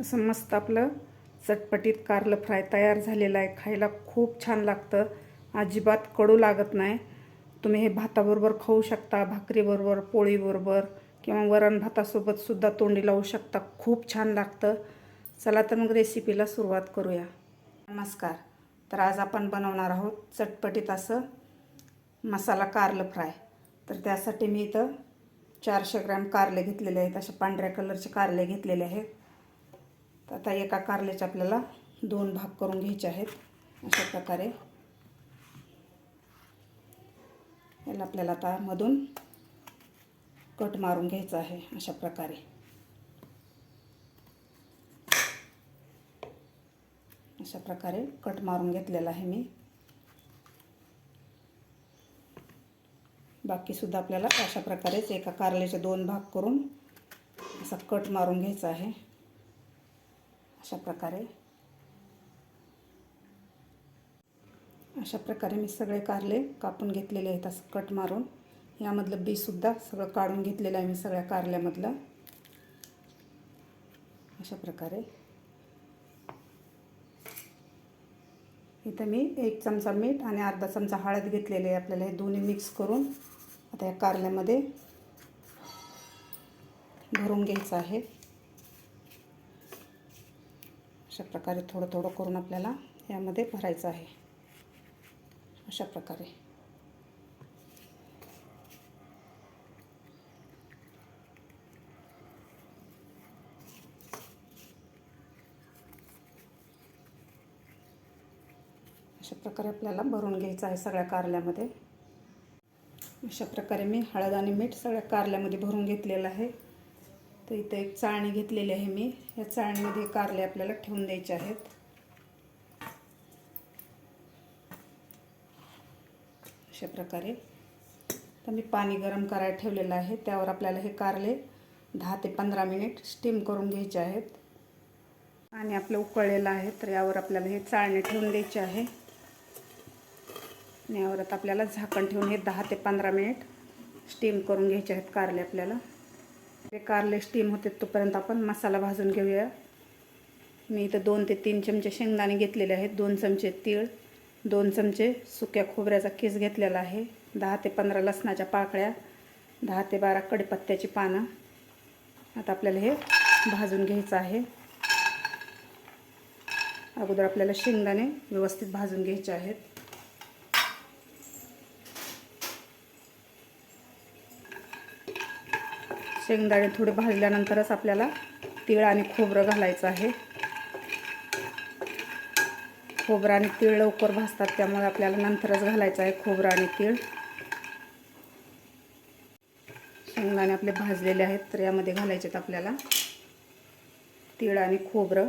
असं मस्त आपलं चटपटीत कारलं फ्राय तयार झालेलं आहे. खायला खूप छान लागतं. अजिबात कडू लागत नाही. तुम्ही हे भाताबरोबर खाऊ शकता भाकरीबरोबर पोळीबरोबर किंवा वरण भातासोबत सुद्धा तोंडी लावू शकता. खूप छान लागतं. चला तर मग रेसिपीला सुरुवात करूया. नमस्कार. तर आज आपण बनवणार आहोत चटपटीत असं मसाला कारलं फ्राय. तर त्यासाठी मी इथं चारशे ग्रॅम कारले घेतलेले आहेत. अशा पांढऱ्या कलरचे कारले घेतलेले आहेत. तर आता एका कारल्याचे आपल्याला दोन भाग करून घ्यायचे आहेत अशा प्रकारे. याला आपल्याला आता मधून कट मारून घ्यायचं आहे अशा प्रकारे. अशा प्रकारे कट मारून घेतलेला आहे मी. बाकीसुद्धा आपल्याला अशा प्रकारेच एका कारल्याचे दोन भाग करून असा कट मारून घ्यायचा आहे. अशा प्रकारे. अशा प्रकारे मी सगळे कारले कापून घेतलेले आहेत असं कट मारून. यामधलं बीसुद्धा सगळं काढून घेतलेलं आहे मी सगळ्या कारल्यामधलं. अशा प्रकारे. इथं मी एक चमचा मीठ आणि अर्धा चमचा हळद घेतलेले आहे. आपल्याला हे दोन्ही मिक्स करून आता या कारल्यामध्ये भरून घ्यायचं आहे. अशा प्रकारे थोडं थोडं करून आपल्याला यामध्ये भरायचं आहे. अशा प्रकारे अशा प्रकारे आपल्याला भरून घ्यायचं आहे सगळ्या कारल्यामध्ये. अशा प्रकारे मी हळद आणि मीठ सगळ्या कारल्यामध्ये भरून घेतलेलं आहे. तर इथं एक चाळणी घेतलेली आहे मी. या चाळणीमध्ये कारले आपल्याला ठेवून द्यायचे आहेत. अशा प्रकारे. तर मी पाणी गरम करायला ठेवलेलं आहे. त्यावर आपल्याला हे कारले दहा ते पंधरा मिनिट स्टीम करून घ्यायचे आहेत. आणि आपलं उकळलेलं आहे तर यावर आपल्याला हे चाळणे ठेवून द्यायचे आहे. आणि यावर आपल्याला झाकण ठेवून हे दहा ते पंधरा मिनिट स्टीम करून घ्यायचे आहेत कारले आपल्याला. कारले स्टीम होते तोपर्यंत आपण मसाला भाजून घेऊया. मी इथं दोन ते तीन चमचे शेंगदाणे घेतलेले आहेत. दोन चमचे तीळ दोन चमचे सुक्या खोबऱ्याचा केस घेतलेला आहे. दहा ते पंधरा लसणाच्या पाकळ्या दहा ते बारा कडपत्त्याची पानं. आता आपल्याला हे भाजून घ्यायचं आहे. अगोदर आपल्याला शेंगदाणे व्यवस्थित भाजून घ्यायचे आहेत. शेंगदाणे थोडे भाजल्यानंतरच आपल्याला तीळ आणि खोबरं घालायचं आहे. खोबरं आणि तीळ लवकर भाजतात त्यामुळे आपल्याला नंतरच घालायचं आहे खोबरं आणि तीळ. शेंगदाणे आपले भाजलेले आहेत तर यामध्ये घालायचे आहेत आपल्याला तीळ आणि खोबरं.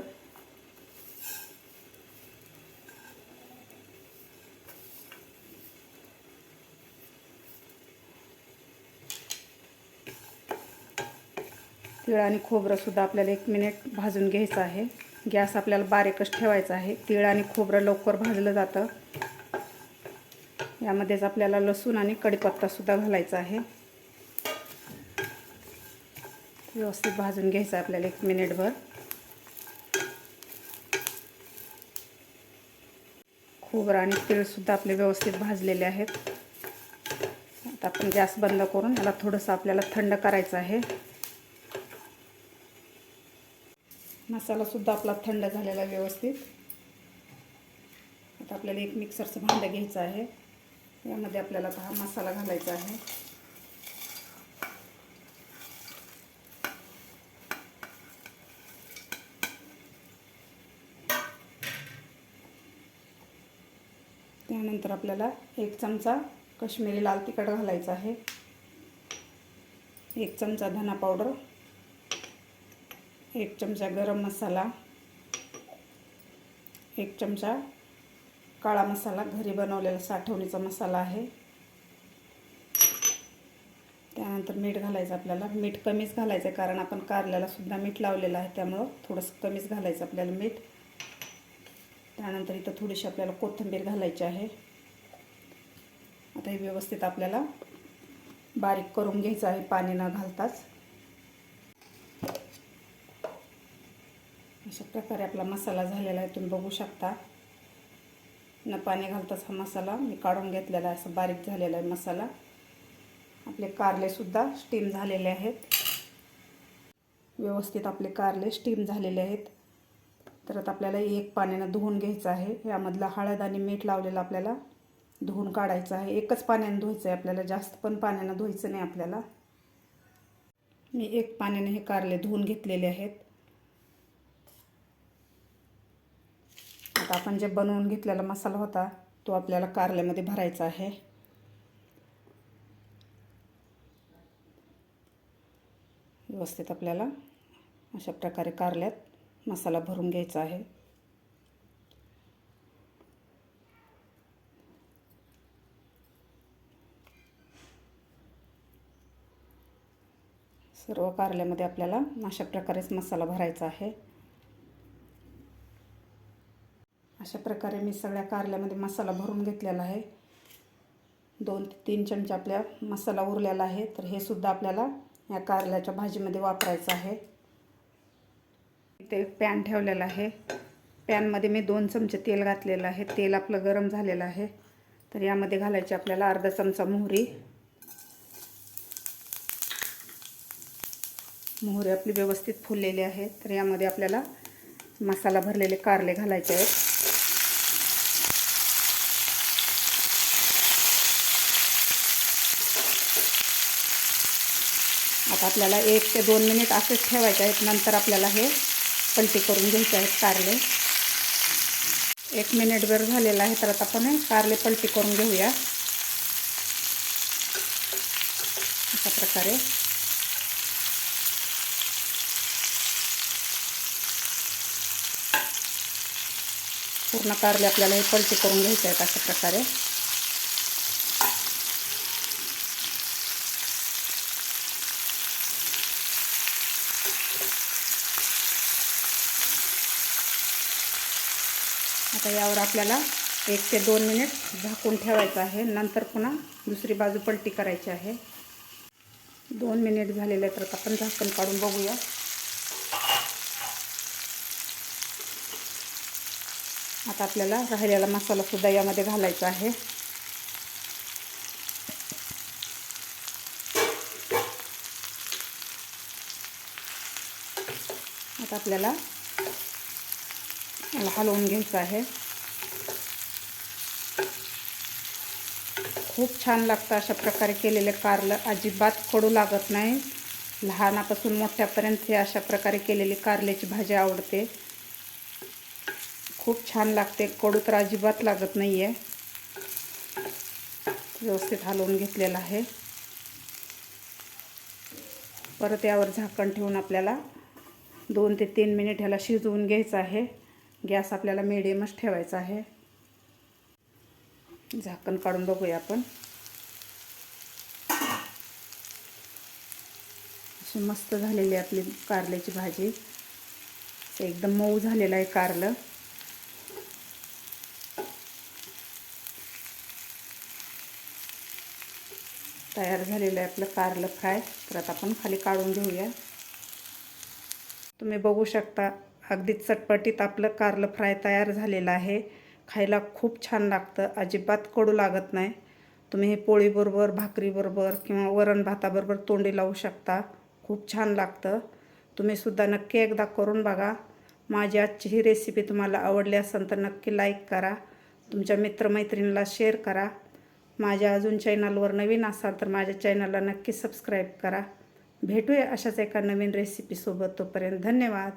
तिळ आणि खोबरंसुद्धा आपल्याला एक मिनिट भाजून घ्यायचं आहे. गॅस आपल्याला बारीकच ठेवायचा आहे. तीळ आणि खोबरं लवकर भाजलं जातं. यामध्येच आपल्याला लसूण आणि कढीपत्तासुद्धा घालायचा आहे. व्यवस्थित भाजून घ्यायचं आहे आपल्याला एक मिनिटभर खोबरं आणि तीळसुद्धा आपले व्यवस्थित भाजलेले आहेत. आता आपण गॅस बंद करून याला थोडंसं आपल्याला थंड करायचं आहे. मसालासुद्धा आपला थंड झालेला व्यवस्थित. आता आपल्याला एक मिक्सरचं भांडं घ्यायचं आहे. यामध्ये आपल्याला हा मसाला घालायचा आहे. त्यानंतर आपल्याला एक चमचा कश्मीरी लाल तिखट घालायचा आहे. एक चमचा धना पावडर. एक चमचा गरम मसाला एक चमचा काळा मसाला घरी बनवलेला साठवणीचा मसाला आहे. त्यानंतर मीठ घालायचं आपल्याला. मीठ कमीच घालायचं आहे कारण आपण कारल्याला सुद्धा मीठ लावलेलं आहे त्यामुळं थोडंसं कमीच घालायचं आपल्याला मीठ. त्यानंतर इथं थोडीशी आपल्याला कोथिंबीर घालायची आहे. आता हे व्यवस्थित आपल्याला बारीक करून घ्यायचं आहे पाणी न घालताच. अशा प्रकारे आपला मसाला झालेला आहे. तुम्ही बघू शकता. न पाणी घालताच हा मसाला मी काढून घेतलेला आहे. असं बारीक झालेला आहे मसाला. आपले कारलेसुद्धा स्टीम झालेले आहेत. व्यवस्थित आपले कारले स्टीम झालेले आहेत. तर आता आपल्याला एक पाण्यानं धुवून घ्यायचं आहे. यामधला हळद आणि मीठ लावलेलं आपल्याला धुवून काढायचं आहे. एकच पाण्यानं धुवायचं आहे आपल्याला. जास्त पण पाण्यानं धुवायचं नाही आपल्याला. मी एक पाण्याने हे कारले धुवून घेतलेले आहेत. आता आपण जे बनवून घेतलेला मसाला होता तो आपल्याला कारल्यामध्ये भरायचा आहे. व्यवस्थित आपल्याला अशा प्रकारे कारल्यात मसाला भरून घ्यायचा आहे. सर्व कारल्यामध्ये आपल्याला अशा प्रकारेच मसाला भरायचा आहे. अशा प्रकारे मी सगळ्या कारल्यामध्ये मसाला भरून घेतलेला आहे. दोन ते तीन चमचे आपल्या मसाला उरलेला आहे. तर हे सुद्धा आपल्याला या कारल्याच्या भाजीमध्ये वापरायचं आहे. इथे एक पॅन ठेवलेला आहे. पॅनमध्ये मी दोन चमचे तेल घातलेलं आहे. तेल आपलं गरम झालेलं आहे. तर यामध्ये घालायची आपल्याला अर्धा चमचा मोहरी. मोहरी आपली व्यवस्थित फुललेली आहे. तर यामध्ये आपल्याला मसाला भरलेले कारले घालायचे आहेत. आता आपल्याला एक ते दोन मिनिट असेच ठेवायचे आहेत. नंतर आपल्याला हे पलटी करून घ्यायचे आहेत कारले. एक मिनिट मिनिटभर झालेला आहे तर आता आपण हे कारले पलटी करून घेऊया. अशा प्रकारे. पूर्ण कारले आपल्याला हे पलटी करून घ्यायचे आहेत अशा प्रकारे. आता यावर आपल्याला एक ते दोन मिनिट झाकून ठेवायचं आहे. नंतर पुन्हा दुसरी बाजू पलटी करायची आहे. दोन मिनिट झालेले तर आपण झाकण काढून बघूया. आता आपल्याला राहिलेला मसालासुद्धा यामध्ये घालायचा आहे. आता आपल्याला मला हलवून घ्यायचं आहे. खूप छान लागतं अशा प्रकारे केलेले कारलं. अजिबात कडू लागत नाही. लहानापासून मोठ्यापर्यंत हे अशा प्रकारे केलेली कारल्याची भाजी आवडते. खूप छान लागते. कडू तर अजिबात लागत नाही आहे व्यवस्थित हलवून घेतलेलं आहे. परत यावर झाकण ठेवून आपल्याला दोन ते तीन मिनिट ह्याला शिजवून घ्यायचं आहे. गॅस आपल्याला मिडियमच ठेवायचा आहे. झाकण काढून बघूया आपण. अशी मस्त झालेली आहे आपली कारल्याची भाजी. एकदम मऊ झालेलं आहे कारलं. तयार झालेलं आहे आपलं कारलं फ्राय. तर आता आपण खाली काढून घेऊया. तुम्ही बघू शकता अगदी चटपटीत आपलं कारलं फ्राय तयार झालेलं आहे. खायला खूप छान लागतं. अजिबात कडू लागत नाही. तुम्ही हे पोळीबरोबर भाकरीबरोबर किंवा वरण भाताबरोबर तोंडी लावू शकता. खूप छान लागतं. तुम्हीसुद्धा नक्की एकदा करून बघा. माझी आजची ही रेसिपी तुम्हाला आवडली असेल तर नक्की लाईक करा. तुमच्या मित्रमैत्रिणीला शेअर करा. माझ्या अजून चॅनलवर नवीन असाल तर माझ्या चॅनलला नक्की सबस्क्राईब करा. भेटूया अशाच एका नवीन रेसिपीसोबत तोपर्यंत धन्यवाद.